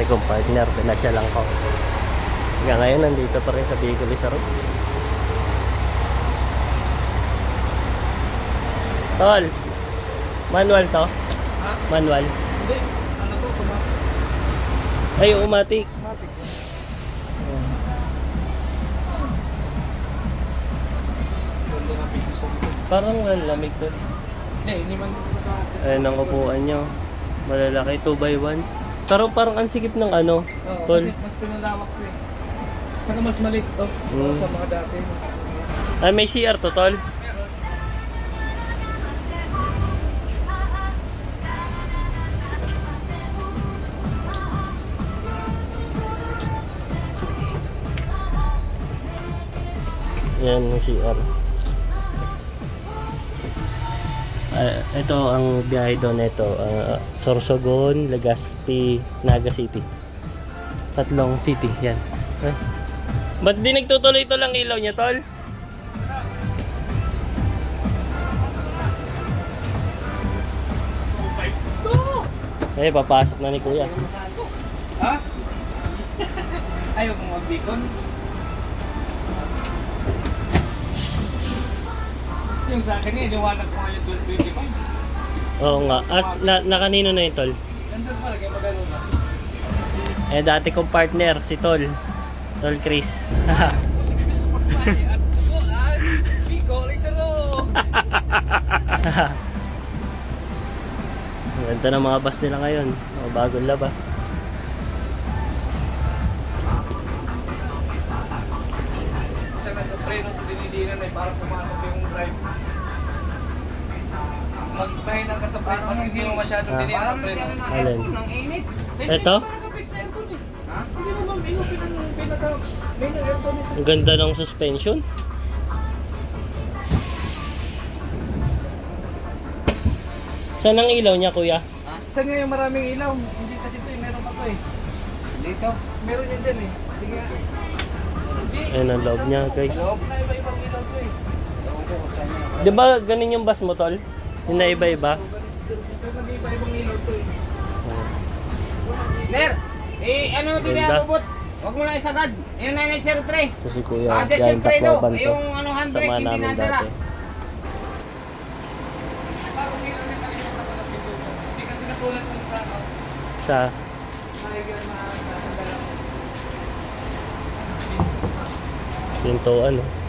kong partner, pinasya lang ko. Hanggang ngayon, nandito pa rin sa Bicol Isaro. Tol, manual to? Ha? Manual. Hindi. Ano to? Automatic. Ay, automatic. Automatic. Parang lamig to. Hindi, hindi man. Ayun ang upuan nyo. Malalaki, 2 by 1. Pero parang ang sikip ng ano, Oo, tol. kasi mas pinalawak ko eh. Saka mas maliit to Mm. sa mga dati. Ay, may CR to, tol. Meron. Yan yung CR. Ah, ito ang biyahe doon ito. ah, Sorsogon, Legazpi, Naga City. Tatlong city. Yan. Eh. Ba't di nagtutuloy ito lang ilaw niya, tol? Eh, papasok na ni kuya. Ha? Ayaw mo mag-beacon? Yung sa akin eh, liwanag ko nga yung 1225. Oo nga. As, na, na kanino na yun, tol? Ganda pa, lagay magano na. Eh, dati kong partner, si Tol. Tol Chris. Ganda ng mga bus nila ngayon. Mga bagong labas. Parang pumasok yung drive. Magpahinang ka sa preno pag hindi mo masyadong Ah. dinidinan ang preno. Alin? Ang init. Hindi Ito? aircon eh. Ha? Hindi mo ma'am inupin ang pinaka main ng aircon nito. Ang ganda ng suspension. Saan ang ilaw niya, kuya? Saan nga yung maraming ilaw? Hindi kasi ito eh, meron pa to eh. Dito. Meron yan din eh. Sige. Ayan ang loob niya, guys. Loob na iba-ibang Di ba ganun yung bus mo, Tol? Yung na iba-iba? Mag-iba-ibang ilaw to eh. Ner! Eh, ano din Ganda. yan, bubot? Huwag mo lang isagad. Yung 9903. Ito si kuya, galing yung preno. Tacloban to. Yung ano, handbrake, Sama hindi namin nadala. dati. Sa pintuan, oh.